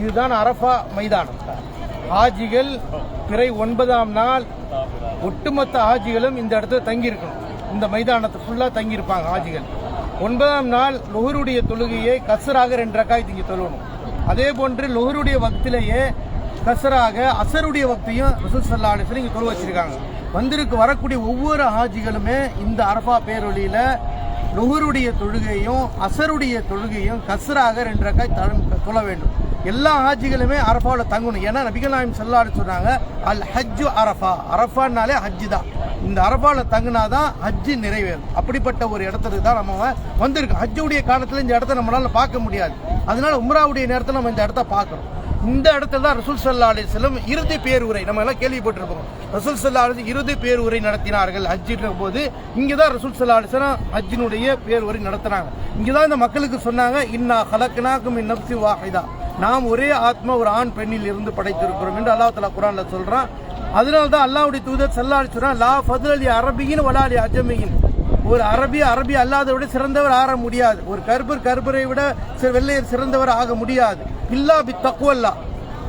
இதுதான் அரஃபா மைதானம் ஹாஜிகள் பிறை ஒன்பதாம் நாள் ஒட்டுமொத்த ஹாஜிகளும் இந்த இடத்துல தங்கியிருக்கணும். இந்த மைதானத்தை ஃபுல்லாக தங்கியிருப்பாங்க ஹாஜிகள். ஒன்பதாம் நாள் லொஹருடைய தொழுகையை கசராக ரெண்டு ரக்காய் இங்கே தொழணும் அதே போன்று லொஹருடைய வக்திலேயே கசராக அசருடைய வக்தையும் ரசூல் சல்லா அலிஸ்லாம் இங்கே தொழு வச்சிருக்காங்க. வந்திருக்கு வரக்கூடிய ஒவ்வொரு ஹாஜிகளுமே இந்த அரஃபா பேரொழியில லுஹருடைய தொழுகையும் அசருடைய தொழுகையும் கசராக ரெண்டு ரக்காய் தொழ வேண்டும். எல்லா ஹாஜிகளுமே அரஃபாவில் தங்கணும். ஏன்னா நபிகள் நாயம் செல்லாடு சொன்னாங்க அல் ஹஜ்ஜு அரஃபா. அரஃபான்னாலே ஹஜ்ஜு தான். இந்த அரஃபாவில் தங்கினாதான் ஹஜ்ஜு நிறைவேறும். அப்படிப்பட்ட ஒரு இடத்துக்கு தான் நம்ம வந்திருக்கோம். ஹஜ்ஜுடைய காலத்தில் இந்த இடத்த நம்மளால் பார்க்க முடியாது. அதனால உம்ராவுடைய நேரத்தில் நம்ம இந்த இடத்த பார்க்கணும். இந்த இடத்துல தான் ரசூல் சல்லா அலிஸ்லம் இறுதி பேருரை நம்ம எல்லாம் கேள்விப்பட்டிருப்போம். ரசூல் சல்லா அலி இறுதி பேருரை நடத்தினார்கள் ஹஜ்ஜின்ற போது இங்கே தான் ரசூல் சல்லா அலிஸ்லாம் ஹஜ்ஜினுடைய பேருரை நடத்தினாங்க. இங்கே தான் இந்த மக்களுக்கு சொன்னாங்க இன்னா கலக்கினாக்கும் இந்நப்சி வாஹிதா. நாம் ஒரே ஆத்மா ஒரு ஆண் பெண்ணில் இருந்து படைத்திருக்கிறோம் என்று அல்லா தலா குரான்ல சொல்றான். அதனால தான் அல்லாவுடைய தூதர் செல்லாடி சொல்றான் லா ஃபதுல் அலி அரபியின் வலாலி அஜமியின். ஒரு அரபி அரபி அல்லாத விட சிறந்தவர் ஆக முடியாது. ஒரு கர்பர் கர்பரை விட வெள்ளையர் சிறந்தவர் ஆக முடியாது. இல்லா பி தக்குவல்லா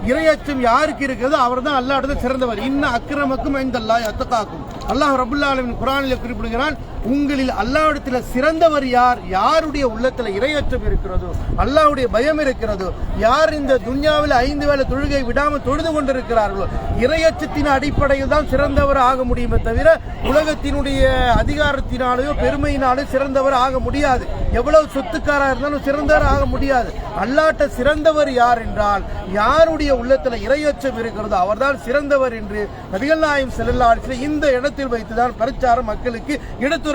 இரையச்சம் யாருக்கு இருக்கிறதோ அவர் தான் அல்லா சிறந்தவர். இன்ன அக்கிரமக்கும் ஐந்தல்லா அத்தக்காக்கும் அல்லாஹ் ரபுல்லா அலமின் குரானில் குறிப்பிடுகிறான் உங்களில் அல்லாவிடத்தில் சிறந்தவர் யார்? யாருடைய உள்ளத்தில் இரையற்றம் இருக்கிறதோ அல்லாவுடைய பயம் இருக்கிறதோ யார் இந்த துன்யாவில் ஐந்து வேலை தொழுகை விடாமல் தொழுது கொண்டிருக்கிறார்களோ இரையற்றத்தின் அடிப்படையில் தான் சிறந்தவர் ஆக முடியுமே தவிர உலகத்தினுடைய அதிகாரத்தினாலேயோ பெருமையினாலே சிறந்தவர் ஆக முடியாது. எவ்வளவு சொத்துக்காராக இருந்தாலும் சிறந்தவர் ஆக முடியாது. அல்லாட்ட சிறந்தவர் யார் என்றால் யாருடைய உள்ளத்துல இரையச்சம் இருக்கிறதோ அவர்தான் சிறந்தவர் என்று நபிகள் நாயம் செல்லல்லாடில் இந்த இடத்தில் வைத்துதான் பிரச்சாரம் மக்களுக்கு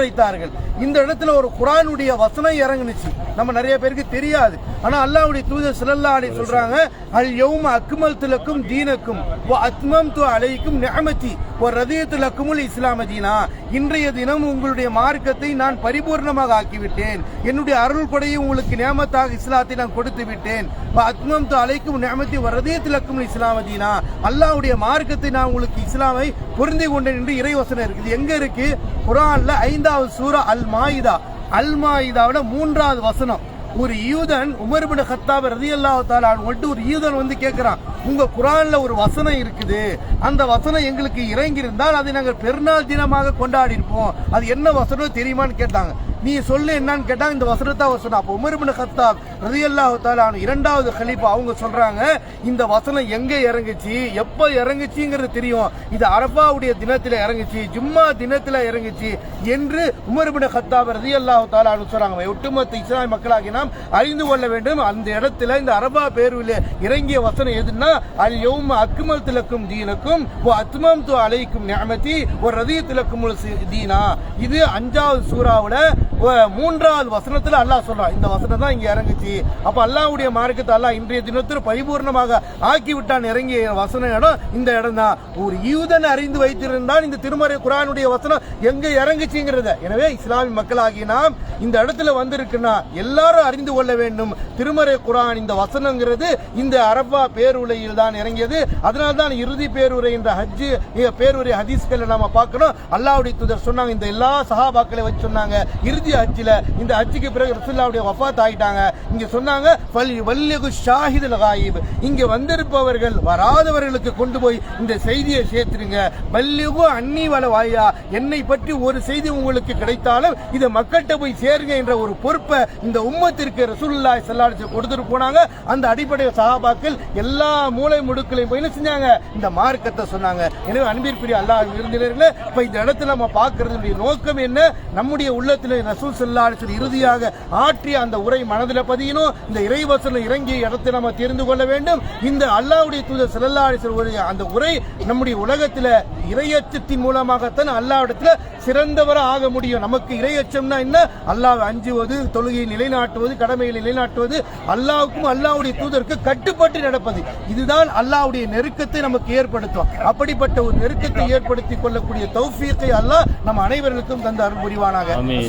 எடுத்துரைத்தார்கள் இந்த இடத்துல ஒரு குரானுடைய வசனம் இறங்குனுச்சு. நம்ம நிறைய பேருக்கு தெரியாது. ஆனா அல்லாவுடைய தூதர் சிலல்லா அடி சொல்றாங்க அல் யௌம அக்மல் திலக்கும் தீனக்கும் அத்மம் து அலைக்கும் நியமதி வ ரதியத்து லக்குமுல் இஸ்லாம தீனா. இன்றைய தினம் உங்களுடைய மார்க்கத்தை நான் பரிபூர்ணமாக ஆக்கிவிட்டேன். என்னுடைய அருள் கொடையை உங்களுக்கு நியமத்தாக இஸ்லாத்தை நான் கொடுத்து விட்டேன். அத்மம் து அலைக்கும் நியமதி வ ரதியத்து லக்குமுல் இஸ்லாம தீனா. அல்லாஹ்வுடைய மார்க்கத்தை நான் உங்களுக்கு இஸ்லாமை பொருந்தி கொண்டேன் என்று இறைவசனம் இருக்குது. எங்க இருக்கு? குரான்ல ஐந்தாவது சூரா அல் மாயிதா அல் மாயிதாவோட மூன்றாவது வசனம். ஒரு யூதன் உமர் ஹத்தாப் ரதி ரதியல்லாஹு தஆலா ஒரு யூதன் வந்து கேட்கிறான் உங்க குரான்ல ஒரு வசனம் இருக்குது. அந்த வசனம் எங்களுக்கு இறங்கி இருந்தால் அதை நாங்கள் பெருநாள் தினமாக கொண்டாடி இருப்போம் அது என்ன வசனம் தெரியுமான்னு கேட்டாங்க. நீ சொல்லு என்னன்னு கேட்டா இந்த வசனத்தை அவர் சொன்னா அப்போ உமர்பின் கத்தாப் ரதியல்லாஹு தஆலா இரண்டாவது கலீஃபா அவங்க சொல்றாங்க இந்த வசனம் எங்க இறங்குச்சு எப்ப இறங்குச்சுங்கிறது தெரியும். இது அரபாவுடைய தினத்துல இறங்குச்சு ஜும்மா தினத்துல இறங்குச்சு என்று உமர்பின் கத்தாப் ரதியல்லாஹு தஆலா அன்ஹு சொல்றாங்க. ஒட்டுமொத்த இஸ்லாமிய மக்களாகி நாம் அறிந்து கொள்ள வேண்டும் அந்த இடத்துல இந்த அரபா பேருவில் இறங்கிய வசனம் எதுன்னா அல் யௌம அக்மல் திலக்கும் தீனக்கும் ஓ அத்மம் து அலைக்கும் நியமதி ஒரு ரதிய திலக்கும் தீனா. இது அஞ்சாவது சூறாவில் மூன்றாவது வசனத்தில் அல்லாஹ் சொல்றான். இந்த வசனம் தான் இங்கே இறங்குச்சு. அப்போ அல்லாஹ்வுடைய மார்க்கத்தை அல்லாஹ் இன்றைய தினத்தில் பரிபூர்ணமாக ஆக்கிவிட்டான். இறங்கிய வசன இடம் இந்த இடம் தான் ஒரு யூதன் அறிந்து வைத்திருந்தால் இந்த திருமறை குரானுடைய வசனம் எங்கே இறங்குச்சுங்கிறத. எனவே இஸ்லாமிய மக்களாகி நாம் இந்த இடத்துல வந்திருக்குன்னா எல்லாரும் அறிந்து கொள்ள வேண்டும். திருமறை குரான் இந்த வசனங்கிறது இந்த அரபா பேருரையில் தான் இறங்கியது. அதனால தான் இறுதி பேருரை என்ற ஹஜ்ஜு பேருரை ஹதீஸ்களை நாம பார்க்கணும். அல்லாவுடைய தூதர் சொன்னாங்க. இந்த எல்லா சஹாபாக்களை வச்சு சொன்னாங்க. இறுதி ஹஜ்ஜில் இந்த ஹஜ்ஜுக்கு பிறகு ரசுல்லாவுடைய வஃபாத் ஆயிட்டாங்க. இங்க சொன்னாங்க "ஃபல் வல்லிகு ஷாஹிதுல் காயிப். இங்க வந்திருப்பவர்கள் வராதவர்களுக்கு கொண்டு போய் இந்த செய்தியை சேர்த்துருங்க. வல்லியகு அன்னி வள வாயா என்னை பற்றி ஒரு செய்தி உங்களுக்கு கிடைத்தாலும் இதை மக்கள்கிட்ட போய் சேருங்க என்ற ஒரு பொறுப்பை இந்த உம்மத்திற்கு ரசூல்லா ஸல்லல்லாஹு கொடுத்துட்டு போனாங்க. அந்த அடிப்படை சகாபாக்கள் எல்லா மூளை முடுக்களையும் போய் என்ன செஞ்சாங்க? இந்த மார்க்கத்தை சொன்னாங்க. எனவே அன்பிற்குரிய அல்லாஹ் விருந்தினர்களே இப்போ இந்த இடத்துல நம்ம பார்க்கறதுடைய நோக்கம் என்ன? நம்முடைய உள்ளத்தில் ரசூல் வஸல்லம் இறுதியாக ஆற்றிய அந்த உரை மனதில் பதியணும். இந்த இறைவசனம் இறங்கிய இடத்தை நம்ம தெரிந்து கொள்ள வேண்டும். இந்த அல்லாஹ்வுடைய தூதர் உடைய அந்த உரை நம்முடைய உலகத்தில் இறையச்சத்தின் மூலமாகத்தான் அல்லாஹ்விடத்துல சிறந்தவராக ஆக முடியும். நமக்கு இறையச்சம்னா என்ன? அல்லாஹ் அஞ்சுவது தொழுகையை நிலைநாட்டுவது கடமையை நிலைநாட்டுவது அல்லாஹ்வுக்கும் அல்லாஹ்வுடைய தூதருக்கு கட்டுப்பட்டு நடப்பது. இதுதான் அல்லாஹ்வுடைய நெருக்கத்தை நமக்கு ஏற்படுத்தும். அப்படிப்பட்ட ஒரு நெருக்கத்தை ஏற்படுத்தி கொள்ளக்கூடிய தௌஃபீக்கை அல்லாஹ் நம் அனைவர்களுக்கும் தந்த அருள் புரிவானாக. ஆமீன்.